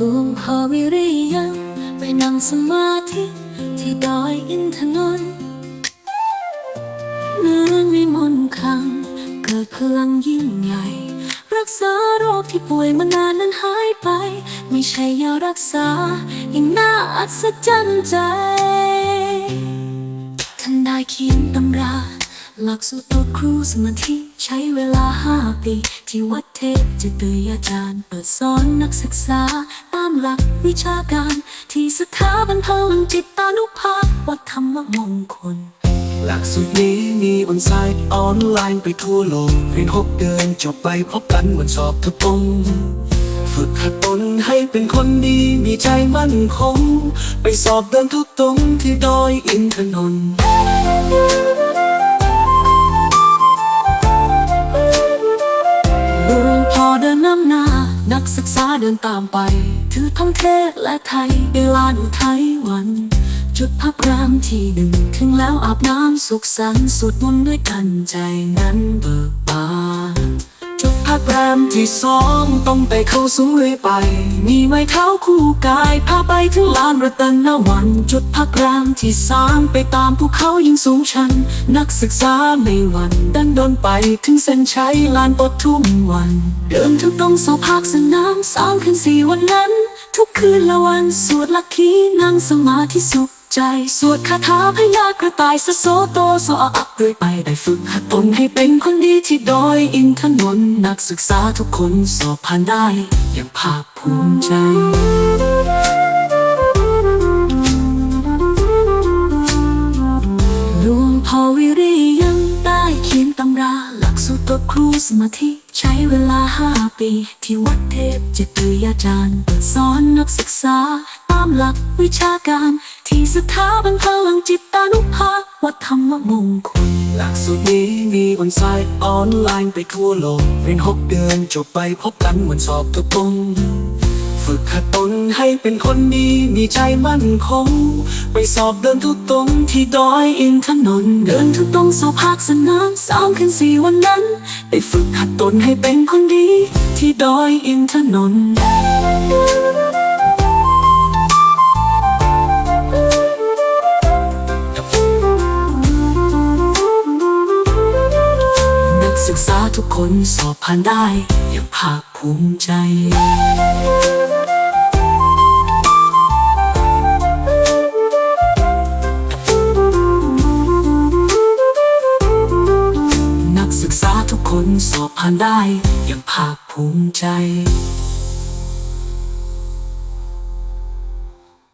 รวมพอวิริยังไปนั่งสมาธิที่ดอยอินทนนท์นื้นมีมนคัง เกิดเพลังยิ่งใหญ่ รักษาโรคที่ป่วยมานานนั้นหายไป ไม่ใช่ยารักษาอย่างน่าอัศจรรย์ใจท่านได้เขียนตำรา หลักสูตรครูสมาธิใช้เวลาห้าปี ที่วัดเทพจะเตยอาจารย์ เปิดสอนนักศึกษา ตามหลักวิชาการ ที่สถาบันพลังจิตานุภาพวัดธรรมมงคล หลักสูตรนี้มีบนไซต์ออนไลน์ไปทั่วโลกเรียนหกเดือนจบไปพบกันวันสอบทุกปงฝึกหัดตนให้เป็นคนดีมีใจมั่นคง ไปสอบเดินทุกตรงที่ดอยอินทนนท์ นักศึกษาเดินตามไป ถือทั้งเทศและไทยเวลาอุทัยวัน จุดพักรามที่หนึ่งถึงแล้วอาบน้ำสุขสันต์สุดมนด้วยกันใจนั้นเบิกบาน จุดพักแรมที่สองต้องไปเข้าสูงเลยไป มีไม้เท้าคู่กาย พาไปถึงลานรัตนวัน จุดพักแรมที่สามไปตามภูเขายิ่งสูงชัน นักศึกษาไม่วันดันโดนไปถึงเส้นชัยลานปทุมวัน เดินทุกตรงสอบภาคสนามสามคืนสี่วันนั้น ทุกคืนละวันสวดลักขีนั่งสมาธิสุข ใจ สวดคาถาพยากระต่ายสะโสโตโสอะอักเรื่อยไปได้ฝึกหัดตนให้เป็นคนดีที่ดอยอินทนนท์นักศึกษาทุกคนสอบผ่านได้ อย่างภาคภูมิใจหลวงพ่อวิริยังได้เขียนตำราหลักสูตรตัวครูสมาธิ เวลาห้าปี ที่วัดเทพจิตวิทยาจารย์สอนนักศึกษา ตามหลักวิชาการ ที่สถาบันพลังจิตานุภาพวัดธรรมมงคลหลักสูตรนี้มีบนไซต์ออนไลน์ไปทั่วโลกเรียนหกเดือนจบไปพบกันเหมือนสอบทุกปง ฝึกหัดตนให้เป็นคนดี มีใจมั่นคง ไปสอบเดินทุกตรงที่ดอยอินทนนท์เดินทุกตรงสอบภาคสนามสามคืนสี่วันนั้นได้ฝึกหัดตนให้เป็นคนดี ที่ดอยอินทนนท์นักศึกษาทุกคนสอบผ่านได้ อย่าภาคภูมิใจ ผ่านได้อย่างภาคภูมิใจ